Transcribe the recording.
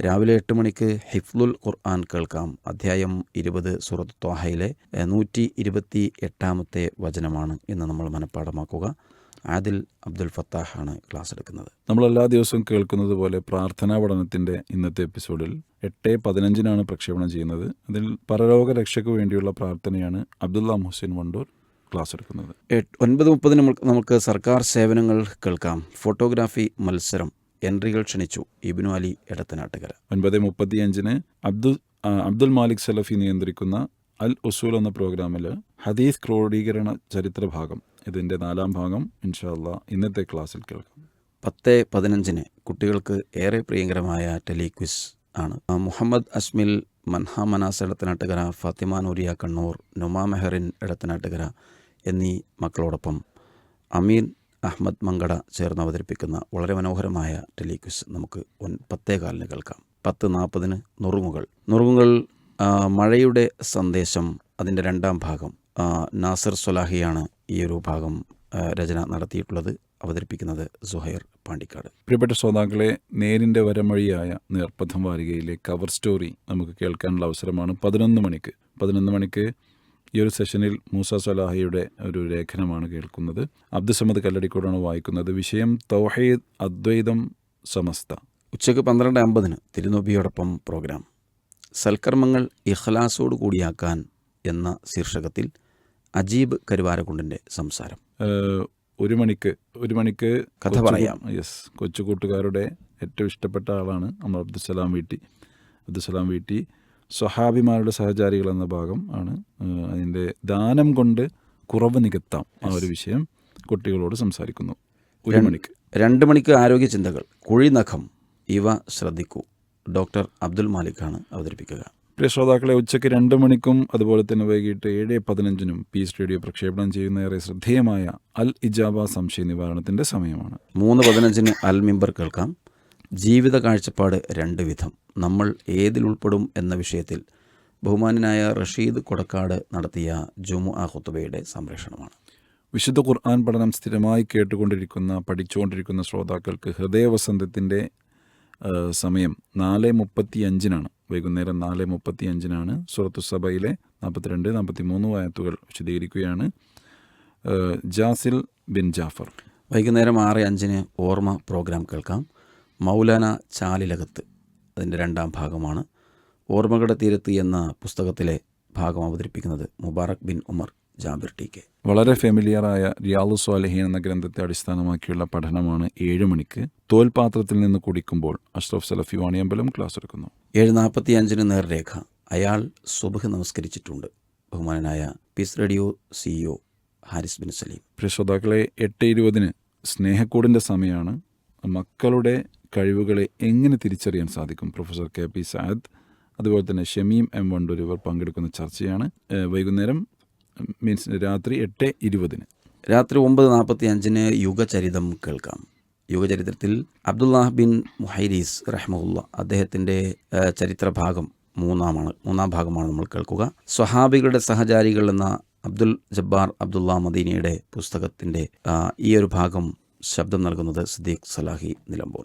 രാവിലെ എട്ട് മണിക്ക് ഹിഫ്ലുൽ ഖുർആൻ കേൾക്കാം. അധ്യായം ഇരുപത് സൂറത്ത് ത്വാഹയിലെ നൂറ്റി ഇരുപത്തി എട്ടാമത്തെ വചനമാണ് ഇന്ന് നമ്മൾ മനഃപ്പാടമാക്കുക ആദിൽ അബ്ദുൽ ഫത്താഹ് ആണ് ക്ലാസ് എടുക്കുന്നത്. നമ്മൾ എല്ലാ ദിവസവും കേൾക്കുന്നത് പോലെ പ്രാർത്ഥനാ പഠനത്തിന്റെ ഇന്നത്തെ എപ്പിസോഡിൽ എട്ട് പതിനഞ്ചിനാണ് പ്രക്ഷേപണം ചെയ്യുന്നത്. അതിൽ പരലോക രക്ഷയ്ക്ക് വേണ്ടിയുള്ള പ്രാർത്ഥനയാണ് അബ്ദുള്ള മുഹസിൻ വണ്ടൂർ ക്ലാസ് എടുക്കുന്നത്. ഒൻപത് മുപ്പതിന് നമുക്ക് സർക്കാർ സേവനങ്ങൾ കേൾക്കാം. ഫോട്ടോഗ്രാഫി മത്സരം. എൻട്രികൾ ക്ഷണിച്ചു ഇബിനു അലി ഇടത്തനാട്ടുകര. ഒൻപത് മുപ്പത്തിയഞ്ചിന് അബ്ദുൽ അബ്ദുൽ മാലിക് സലഫി നിയന്ത്രിക്കുന്ന അൽ ഉസൂൽ എന്ന പ്രോഗ്രാമിൽ ഹദീസ് ക്രോഡീകരണ ചരിത്ര ഭാഗം. ഇതിന്റെ നാലാം ഭാഗം ഇൻഷാല്ല ഇന്നത്തെ ക്ലാസ്സിൽ കേൾക്കാം. പത്ത് പതിനഞ്ചിന് കുട്ടികൾക്ക് ഏറെ പ്രിയങ്കരമായ ടെലിക്വിസ് ആണ്. മുഹമ്മദ് അസ്മിൽ മൻഹ മനാസ് ഇടത്തനാട്ടുകര ഫാത്തിമ നൂരിയ കണ്ണൂർ നുമാ മെഹറിൻ ഇടത്തനാട്ടുകര എന്നീ മക്കളോടൊപ്പം അമീൻ അഹമ്മദ് മങ്കട ചേർന്ന് അവതരിപ്പിക്കുന്ന വളരെ മനോഹരമായ ടെലിക്വിസ് നമുക്ക് പത്തേ കാലിന് കേൾക്കാം. പത്ത് നാൽപ്പതിന് നുറുങ്ങുകൾ. നുറുങ്ങുകൾ മഴയുടെ സന്ദേശം അതിന്റെ രണ്ടാം ഭാഗം. നാസർ സൊലാഹിയാണ് ഈ ഒരു ഭാഗം രചന നടത്തിയിട്ടുള്ളത് അവതരിപ്പിക്കുന്നത് സുഹൈർ പാണ്ടിക്കാട്. പ്രിയപ്പെട്ട ശ്രോതാക്കളെ നേരിന്റെ വരമഴിയായ നേർപ്പഥം വാരികയിലെ കവർ സ്റ്റോറി നമുക്ക് കേൾക്കാനുള്ള അവസരമാണ് പതിനൊന്ന് മണിക്ക്. പതിനൊന്ന് മണിക്ക് ഈ ഒരു സെഷനിൽ മൂസ സലാഹയുടെ ഒരു ലേഖനമാണ് കേൾക്കുന്നത്. അബ്ദുസമദ് കല്ലടിക്കോടാണ് വായിക്കുന്നത്. വിഷയം തൗഹീദ് അദ്വൈതം സമസ്ത. ഉച്ചയ്ക്ക് പന്ത്രണ്ട് അമ്പതിന് തിരുനോബിയോടൊപ്പം പ്രോഗ്രാം സൽക്കർമ്മങ്ങൾ ഇഖ്ലാസോട് കൂടിയാക്കാൻ എന്ന ശീർഷകത്തിൽ അജീബ് കരുവാരക്കുണ്ടിന്റെ സംസാരം. ഒരു മണിക്ക് ഒരു മണിക്ക് കഥ പറയാം. യെസ് കൊച്ചു കൂട്ടുകാരുടെ ഏറ്റവും ഇഷ്ടപ്പെട്ട ആളാണ് നമ്മൾ അബ്ദുസലാം വീട്ടി. അബ്ദുസലാം വീട്ടി സ്വഹാബിമാരുടെ സഹചാരികൾ എന്ന ഭാഗം ആണ് അതിന്റെ ദാനം കൊണ്ട് കുറവ് നികത്താം ആ ഒരു വിഷയം കുട്ടികളോട് സംസാരിക്കുന്നു. ഒരു മണിക്ക്. രണ്ട് മണിക്ക് ആരോഗ്യ ചിന്തകൾ കുഴിനഖം ഇവ ശ്രദ്ധിക്കൂ. ഡോക്ടർ അബ്ദുൽ മാലിക്കാണ് അവതരിപ്പിക്കുക. പ്രിയ ശ്രോതാക്കളെ ഉച്ചയ്ക്ക് രണ്ട് മണിക്കും അതുപോലെ തന്നെ വൈകിട്ട് ഏഴ് പതിനഞ്ചിനും പി സ്റ്റുഡിയോ പ്രക്ഷേപണം ചെയ്യുന്ന ഏറെ ശ്രദ്ധേയമായ അൽ ഇജാബ സംശയ നിവാരണത്തിന്റെ സമയമാണ്. മൂന്ന് പതിനഞ്ചിന് അൽ മിമ്പർ കേൾക്കാം. ജീവിത കാഴ്ചപ്പാട് രണ്ട് വിധം. നമ്മൾ ഏതിലുൾപ്പെടും എന്ന വിഷയത്തിൽ ബഹുമാനനായ റഷീദ് കൊടക്കാട് നടത്തിയ ജുമു ആ ഖുത്തുബയുടെ സംപ്രേഷണമാണ്. വിശുദ്ധ ഖുർആൻ പഠനം സ്ഥിരമായി കേട്ടുകൊണ്ടിരിക്കുന്ന പഠിച്ചുകൊണ്ടിരിക്കുന്ന ശ്രോതാക്കൾക്ക് ഹൃദയവസന്തത്തിന്റെ സമയം നാല് മുപ്പത്തി അഞ്ചിനാണ് വൈകുന്നേരം നാല് മുപ്പത്തി അഞ്ചിനാണ് സുറത്തു സഭയിലെ നാൽപ്പത്തിരണ്ട് നാൽപ്പത്തി മൂന്ന് വായത്തുകൾ വിശദീകരിക്കുകയാണ് ജാസിൽ ബിൻ ജാഫർ. വൈകുന്നേരം ആറ് അഞ്ചിന് ഓർമ്മ പ്രോഗ്രാം കേൾക്കാം. മൗലാന ചാലിലകത്ത്. അതിന്റെ രണ്ടാം ഭാഗമാണ്. ഓർമ്മകളുടെ തീരത്ത് എന്ന പുസ്തകത്തിലെ ഭാഗം അവതരിപ്പിക്കുന്നത് മുബാറക് ബിൻ ഉമർ ജാബിർ ടി കെ. വളരെ ഫെമിലിയറായ റിയാലു സ്വാലഹീൻ എന്ന ഗ്രന്ഥത്തെ അടിസ്ഥാനമാക്കിയുള്ള പഠനമാണ് ഏഴ് മണിക്ക്. തോൽപാത്രത്തിൽ നിന്ന് കുടിക്കുമ്പോൾ അഷ്റഫ് സലഫി വാണിയമ്പലം ക്ലാസ് എടുക്കുന്നു. ഏഴ് നാൽപ്പത്തി അഞ്ചിന് നേർരേഖ. അയാൾ സുബഹ് നമസ്കരിച്ചിട്ടുണ്ട്. ബഹുമാനനായ peace radio CEO Haris bin Salim. പ്രിയ ശ്രോതാക്കളെ എട്ട് ഇരുപതിന് സ്നേഹക്കൂടിന്റെ സമയമാണ്. മക്കളുടെ കഴിവുകളെ എങ്ങനെ തിരിച്ചറിയാൻ സാധിക്കും പ്രൊഫസർ കെ പി സാദ്? അതുപോലെ തന്നെ ഷമീം എം വണ്ടൂർ ഇവർ പങ്കെടുക്കുന്ന ചർച്ചയാണ് വൈകുന്നേരം മീൻസ് രാത്രി എട്ട് ഇരുപതിന്. രാത്രി ഒമ്പത് നാൽപ്പത്തി അഞ്ചിന് യുഗചരിതം കേൾക്കാം. യുഗചരിത്രത്തിൽ അബ്ദുല്ലാഹ് ബിൻ മുഹൈരീസ് റഹ്മുല്ല അദ്ദേഹത്തിന്റെ ചരിത്രഭാഗം മൂന്നാമാണ് മൂന്നാം ഭാഗമാണ് നമ്മൾ കേൾക്കുക. സ്വഹാബികളുടെ സഹചാരികൾ എന്ന അബ്ദുൽ ജബ്ബാർ അബ്ദുല്ല മദീനയുടെ പുസ്തകത്തിന്റെ ഈ ഒരു ഭാഗം ശബ്ദം നൽകുന്നത് സിദ്ദീഖ് സലാഹി നിലമ്പൂർ.